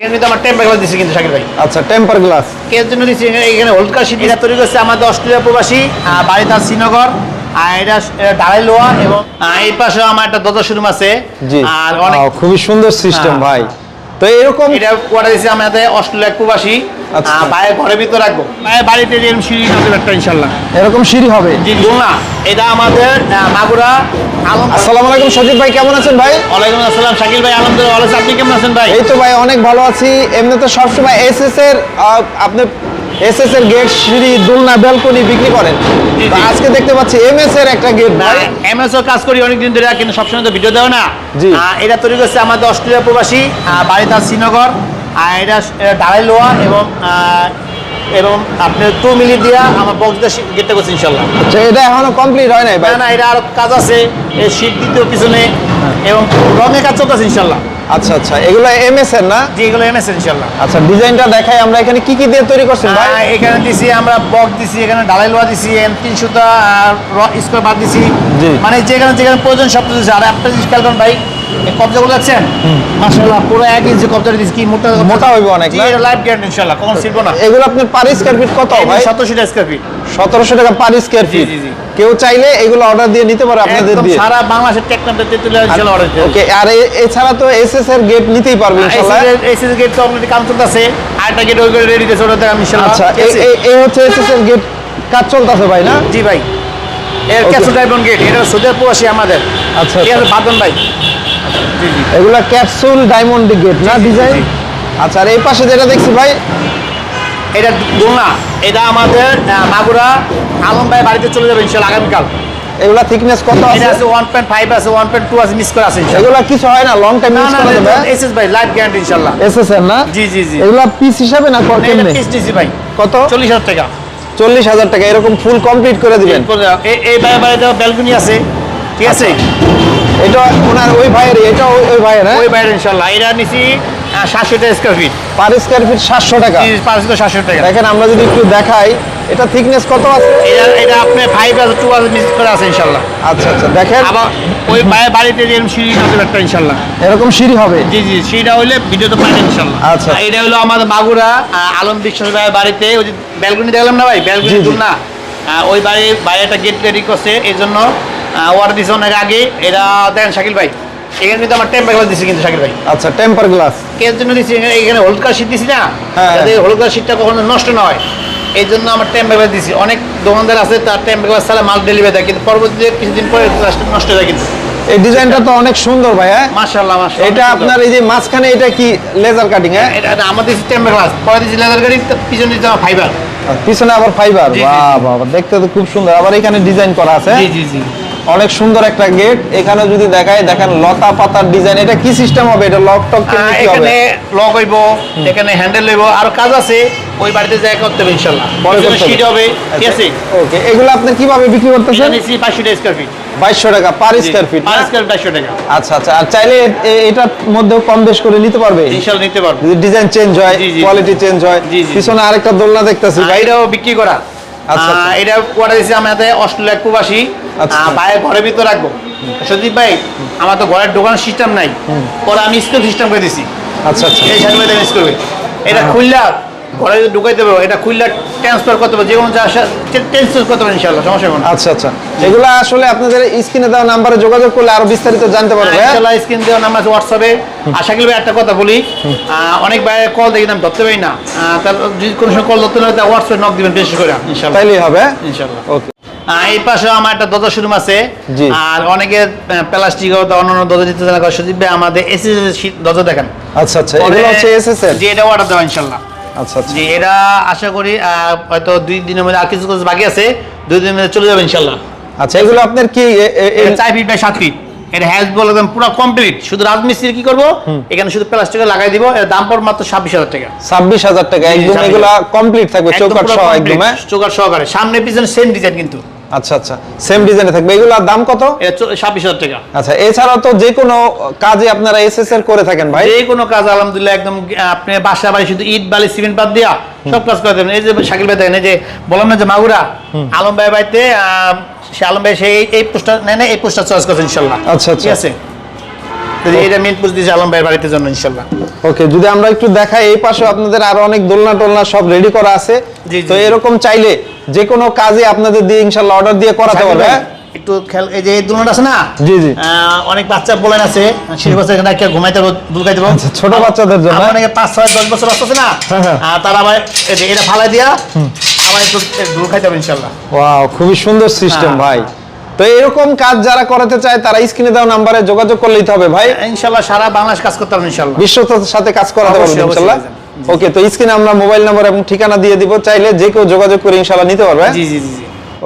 কিন্তু আমার temper glass দিছি কিন্তু শাকিল ভাই। আচ্ছা টেম্পার গ্লাস এর জন্য দিছি। এখানে- হোল্ড এটা তৈরি করছে আমাদের অস্ট্রেলিয়া প্রবাসী আহ, বাড়ি তার শ্রীনগর আর এটা লোয়া এবং এই পাশে আমার একটা দরজা শোরুম আছে। আর অনেক খুবই সুন্দর সিস্টেম হ্যাঁ, ভাই। তো এরকম এটা অর্ডার দিয়েছি আমাদের অস্ট্রেলিয়া প্রবাসী। ভাইয়ের ঘরের ভিতরে রাখব। ভাইয়ের বাড়িতে এরকম সিঁড়ি একটা ইনশাল্লাহ এরকম সিঁড়ি হবে? জি না এটা আমাদের মাগুরা আসসালামু আলাইকুম সজীব ভাই কেমন আছেন ভাই? ওয়ালাইকুম আসসালাম শাকিল ভাই আলহামদুলিল্লাহ ভালো আছি। আপনি কেমন আছেন ভাই? এই তো ভাই অনেক ভালো আছি। এমনিতে সবসময় এসএস এর আহ, আপনি এসএস এর গেট সিঁড়ি দোলনা ব্যালকনি বিক্রি করেন। আজকে দেখতে পাচ্ছি এমএস এর একটা গেট ভাই। এমএসও কাজ করি অনেকদিন ধরে কিন্তু সবসময় তো ভিডিও দেওয়া না। এটা তৈরি করছে আমাদের অস্ট্রেলিয়া প্রবাসী বাড়ি তার শ্রীনগর। আর এটা ডালাই লোয়া এবং এবং আপনি টু মিলি দিয়া আমার বক্স দিয়ে গেটটা করছি ইনশাল্লাহ। আচ্ছা এটা এখনও কমপ্লিট হয় নাই না না এটা আরও কাজ আছে এই শীত দ্বিতীয় পিছনে এবং রঙের কাজ চলতেছে ইনশাল্লাহ। আচ্ছা আচ্ছা। এগুলো এমএস এর না? জি এগুলো এমএস ইনশাল্লাহ। আচ্ছা ডিজাইনটা দেখাই আমরা এখানে কি কি দিয়ে তৈরি করছেন ভাই? এখানে দিছি আমরা বক দিছি এখানে ডালাই লোয়া দিছি এম তিন সুতা আর স্কোয়ার বার দিছি। মানে যেখানে যেখানে প্রয়োজন সব কিছু। আর একটা জিনিস খেয়াল করেন ভাই কবজাগুলো দেখছেন মাশাআল্লাহ পুরো এক ইঞ্চি কবজা দিছি কি মোটা মোটা হইবে অনেক, না? এটা লাইফ গ্যারান্টি ইনশাআল্লাহ ছিড়ব না। এগুলো আপনার পার স্কয়ার ফিট কত ভাই? সতেরোশো স্কোয়ার ফিট সতেরোশো টাকা পার স্কয়ার ফিট জি, জি। কেউ চাইলে এগুলো অর্ডার দিয়ে নিতে পারে আপনাদের দিয়ে। সারা বাংলাদেশের টেকনামটা তেতুলে ইনশাআল্লাহ অর্ডার দিতে ওকে আর এছাড়া তো এসএস এর গেট নিতেই পারবে ইনশাআল্লাহ। এসএস গেট তো অলরেডি কাম চলতেছে। আরেকটা গেট ওই করে রেডি আছে ওটা দেখাম ইনশাআল্লাহ। আচ্ছা এই এই- হচ্ছে এসএস এর গেট কাজ চলতেছে ভাই না? জি ভাই। এর Okay. ক্যাসো ডায়মন্ড গেট এটা সুদের প্রবাসী আমাদের। আচ্ছা, ঠিক আছে আচ্ছা। বাদন ভাই। এগুলা ক্যাপসুল ডায়মন্ড গেট না ডিজাইন? আচ্ছা আর এই পাশে যেটা দেখছি ভাই এটা দোলনা। এটা আমাদের মাগুরা আলম ভাই বাড়িতে চলে যাবে ইনশাল্লাহ আগামীকাল। এগুলা থিকনেস কত এটা আছে? আছে ফাইভ আছে ওয়ান পয়েন্ট টু আছে মিস করে আছে এগুলা কিছু হয় না? লং টাইম ইউজ করা যাবে? এসএস ভাই লাইফ গ্যারান্টি ইনশাল্লাহ। এসএস এর না? জি জি জি। এগুলা পিস হিসাবে না না, এটা পিস দিছি ভাই। কত? চল্লিশ হাজার টাকা। চল্লিশ হাজার টাকা এরকম ফুল কমপ্লিট করে দিবেন। এই- ভাই বাড়িতে ব্যালকনি আছে। ঠিক আছে? এটা ওনার ওই ভাইয়ের এটা ওই ভাইয়ের হ্যাঁ? ওই বাইরে ইনশাল্লাহ। এটা নিছি সাতশো টাকা square feet per square feet সাতশো টাকা। সাতশো টাকা। দেখেন আমরা যদি একটু দেখাই এটা থিকনেস কত আছে? এটা এটা আপনি ফাইভ আছে টু আছে মিস করে আছে ইনশাল্লাহ। আচ্ছা আচ্ছা দেখেন। আবার ওই ভাইয়ের বাড়িতে সিঁড়ি নতুন একটা ইনশাল্লাহ। এরকম সিঁড়ি হবে? জি জি সেটা হইলে ভিডিও তো পাবেন ইনশাল্লাহ। আচ্ছা। আর এটা হলো আমাদের মাগুরা আলম বিশ্বাস ভাইয়ের বাড়িতে। ওই যে ব্যালকনি দেখলাম না ভাই? ব্যালকনি। না ওই বাড়ি বাইরে একটা গেট রেডি করছে এই জন্য ওয়ার দিছে অনেক আগে। এটা দেখেন শাকিল ভাই। এখানে কিন্তু আমার টেম্পার গ্লাস দিছি কিন্তু শাকিল ভাই। আচ্ছা টেম্পার গ্লাস এর জন্য দিছি এখানে- হলুদ কালার শীট দিছি না? হ্যাঁ। যাতে হলুদ কালার শীটটা কখনো নষ্ট না হয়। এই জন্য আমার টেম্পার গ্লাস দিছি। অনেক দোকানদার আছে তার টেম্পার গ্লাস ছাড়া মাল ডেলিভারি দেয় কিন্তু পরবর্তীতে কিছুদিন পরে গ্লাসটা নষ্ট হয়ে যায় কিন্তু। এই ডিজাইনটা তো অনেক সুন্দর ভাই হ্যাঁ? মাশাআল্লাহ মাশাআল্লাহ। এটা আপনার এই যে মাঝখানে এটা কি লেজার কাটিং হ্যাঁ? এটা আমাদের টেম্পার গ্লাস পরে দিছি লেদার গাড়ি পিছনে দিছি আমার ফাইবার পিছনে আবার ফাইবার বাহ বাহ দেখতে তো খুব সুন্দর। আবার এখানে ডিজাইন করা আছে জি জি জি। অনেক সুন্দর একটা গেট। এখানে যদি দেখায় দেখেন লতা পাতার ডিজাইন এটা কি সিস্টেম হবে? এটা লক টক কি এখানে লক হইব এখানে হ্যান্ডেল হইব। আর কাজ আছে ওই বাড়িতে যাই করতে হবে পরে পিছনে করতে হবে। ঠিক আছে? ওকে এগুলো আপনি কীভাবে বিক্রি এটা করতেছেন নিছি পাঁচশো টাকা স্কোয়ার ফিট বাইশশো টাকা পার স্কয়ার ফিট পাঁচ স্কোয়ার বাইশশো টাকা। আচ্ছা আচ্ছা। আর চাইলে এটার মধ্যেও কম বেশ করে নিতে পারবে? ইনশাল্লাহ নিতে পারবে। যদি ডিজাইন চেঞ্জ হয়। কোয়ালিটি চেঞ্জ হয়। পিছনে আরেকটা দোলনা দেখতেছি। আর ভাই এটাও বিক্রি করা। আচ্ছা, আচ্ছা। এটা অর্ডার দিয়েছি আমাদের অস্ট্রেলিয়া প্রবাসী। বাইরে ঘরের ভিতরে রাখব। সন্দীপ ভাই আমার তো ঘরের সিস্টেম নাই। পরে আমি স্কুল সিস্টেম করে দিছি। আচ্ছা আচ্ছা। এই সাথে আমি স্কুল এটা হ্যাঁ। খুললা ঘরে ঢুকাইতে পারব এটা খুললা ট্রান্সফার করতে পারব যে কোনো ট্রান্সফার করতে পারব ইনশাল্লাহ সমস্যা হবে আচ্ছা আচ্ছা। এগুলো আসলে আপনাদের স্ক্রিনে দেওয়া নাম্বারে যোগাযোগ করলে আরও বিস্তারিত জানতে পারবে হ্যাঁ? ইনশাল্লাহ স্ক্রিন দেওয়া নাম্বার আছে হোয়াটসঅ্যাপে শাকিল ভাই একটা কথা বলি। অনেক ভাই কল দেখি আমি ধরতে পারি না। তার যদি কোনো সময় কল ধরতে না হয় হোয়াটসঅ্যাপে নক দিবেন বিশেষ করে ইনশাল্লাহ তাইলেই হবে। ইনশাল্লাহ ওকে এই পাশে আমার একটা দরজা শোরুম আছে। আর অনেকে প্লাস্টিক অন্যান্য দরজা দিতে ভাই আমাদের দরজা দেখেন। আচ্ছা আচ্ছা এগুলো হচ্ছে যে এটা অর্ডার দেওয়া ইনশাল্লাহ। আচ্ছা আচ্ছা। যে এটা আশা করি হয়তো দুই দিনের মধ্যে আর কিছু কিছু বাকি আছে দুই দিনের মধ্যে চলে যাবে ইনশাল্লাহ। আচ্ছা এগুলো আপনার কি চার ফিট বাই সাত ফিট এটা হ্যাজ বল একদম পুরো কমপ্লিট শুধু রাজমিস্ত্রি কি করব? এখানে শুধু প্লাস্টিক লাগাই দিব এর দাম পড়বে মাত্র ছাব্বিশ হাজার টাকা। ছাব্বিশ হাজার টাকা একদম এগুলো। কমপ্লিট থাকবে চৌকাট সহ একদম হ্যাঁ? সহকারে। সামনে পিছনে সেম ডিজাইন কিন্তু। আচ্ছা আচ্ছা। সেম ডিজাইনে থাকবে। এগুলোর দাম কত? এটা ছাব্বিশ হাজার টাকা। আচ্ছা এছাড়াও তো যে কোনো কাজে আপনারা করে থাকেন ভাই। যে কোনো কাজ আলহামদুলিল্লাহ একদম আপনি বাসা বাড়ি শুধু ইট বালি সিমেন্ট বাদ দিয়া সব কাজ করে দেবেন এই যে শাকিল ভাই দেখেন এই যে বললাম না যে মাগুরা আলম ভাই বাড়িতে সে আলম ভাই সেই এই পোস্টার নেয় না এই পোস্টার চয়েস করছে ইনশাল্লাহ। আচ্ছা, আচ্ছা। ঠিক আছে? এটা মেন পুজ দিয়েছে আলম ভাইয়ের বাড়িতে জন্য ইনশাল্লাহ। ওকে যদি আমরা একটু দেখাই এই পাশে আপনাদের আরও অনেক দোলনা টোলনা সব রেডি করা আছে। তো এরকম চাইলে যে কোনো কাজে আপনাদের দিয়ে ইনশাল্লাহ অর্ডার দিয়ে করাতে পারবে? একটু খেল এই যে দুলনাটা আছে না জি, জি। অনেক বাচ্চা বলেন আছে শেষ বছর এখানে একটা ঘুমাইতে দুলকাই দেবো আচ্ছা, ছোট বাচ্চাদের জন্য? অনেকে পাঁচ ছয় দশ বছর বাচ্চা আছে না হ্যাঁ, হ্যাঁ। তারা আবার এই যে এটা ফালাই দিয়া আবার একটু দুল খাইতে হবে ইনশাল্লাহ ওয়াও খুবই সুন্দর সিস্টেম হ্যাঁ, ভাই। তো এরকম কাজ যারা করাতে চায় তারা স্ক্রিনে দেওয়া নাম্বারে যোগাযোগ করলেই হবে ভাই ইনশাল্লাহ সারা বাংলাদেশ কাজ করতে পারবেন ইনশাল্লাহ বিশ্বস্ততার সাথে কাজ করাতে পারবেন ভাইজান। জি। ওকে তো স্ক্রিনে আমরা মোবাইল নাম্বার এবং ঠিকানা দিয়ে দিব, চাইলে যে কেউ যোগাযোগ করে ইনশাল্লাহ নিতে পারবে। জি জি জি।